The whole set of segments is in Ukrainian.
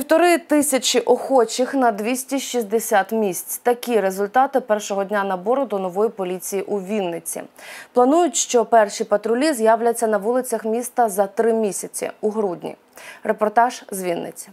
Півтори тисячі охочих на 260 місць. Такі результати першого дня набору до нової поліції у Вінниці. Планують, що перші патрулі з'являться на вулицях міста за три місяці у грудні. Репортаж з Вінниці.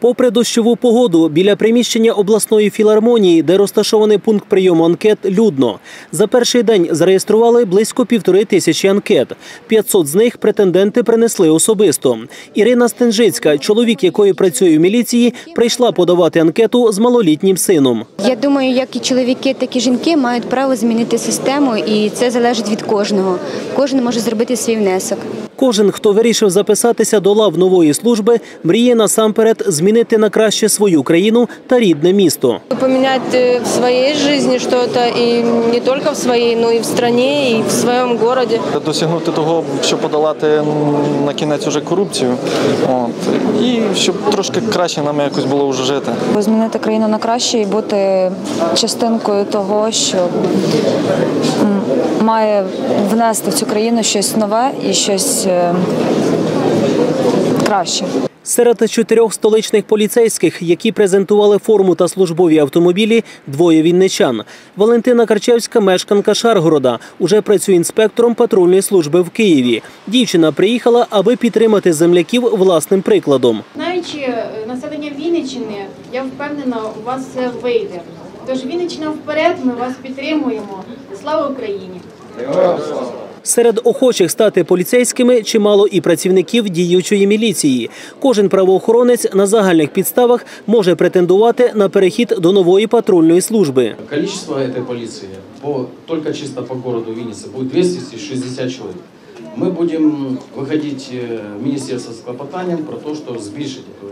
Попри дощову погоду, біля приміщення обласної філармонії, де розташований пункт прийому анкет, людно. За перший день зареєстрували близько півтори тисячі анкет. 500 з них претенденти принесли особисто. Ірина Стенжицька, чоловік якої працює в міліції, прийшла подавати анкету з малолітнім сином. Я думаю, як і чоловіки, так і жінки мають право змінити систему, і це залежить від кожного. Кожен може зробити свій внесок. Кожен, хто вирішив записатися до лав нової служби, мріє насамперед змінити на краще свою країну та рідне місто. поменять э, в своей жизни что-то, и не только в своей, но и в стране, и в своем городе. досягнути того, щоб подолати на кінець уже корупцію. От. І щоб трошки краще нам якось було вже жити. змінити країну на краще і бути частинкою того, що має внести в цю країну щось нове і щось е, краще. Серед чотирьох столичних поліцейських, які презентували форму та службові автомобілі, двоє вінничан. Валентина Карчевська, мешканка Шаргорода, уже працює інспектором патрульної служби в Києві. Дівчина приїхала, аби підтримати земляків власним прикладом. Знаючи е, населення Вінниччини, я впевнена, у вас все вийде. Тож Вінниччина вперед, ми вас підтримуємо. Слава Україні! Серед охочих стати поліцейськими чимало і працівників діючої міліції. Кожен правоохоронець на загальних підставах може претендувати на перехід до нової патрульної служби. Количество этой полиции по, только чисто по городу Винницы будет 260 человек. Мы будем выходить э, в министерство с клопотанием про то, что збільшить эту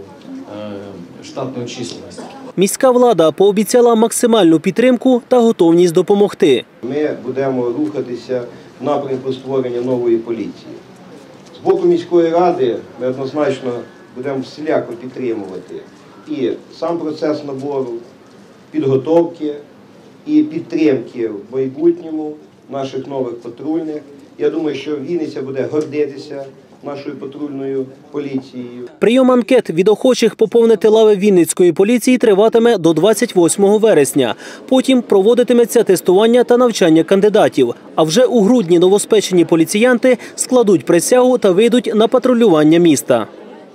э, штатную численность. Міська влада пообіцяла максимальну підтримку та готовність допомогти. Ми будемо рухатися в напрямку створення нової поліції. З боку міської ради ми однозначно будемо всіляко підтримувати і сам процес набору, підготовки і підтримки в майбутньому наших нових патрульних. Я думаю, що Вінниця буде гордитися нашою патрульною поліцією. Прийом анкет від охочих поповнити лави Вінницької поліції триватиме до 28 вересня. Потім проводитиметься тестування та навчання кандидатів. А вже у грудні новоспечені поліціянти складуть присягу та вийдуть на патрулювання міста.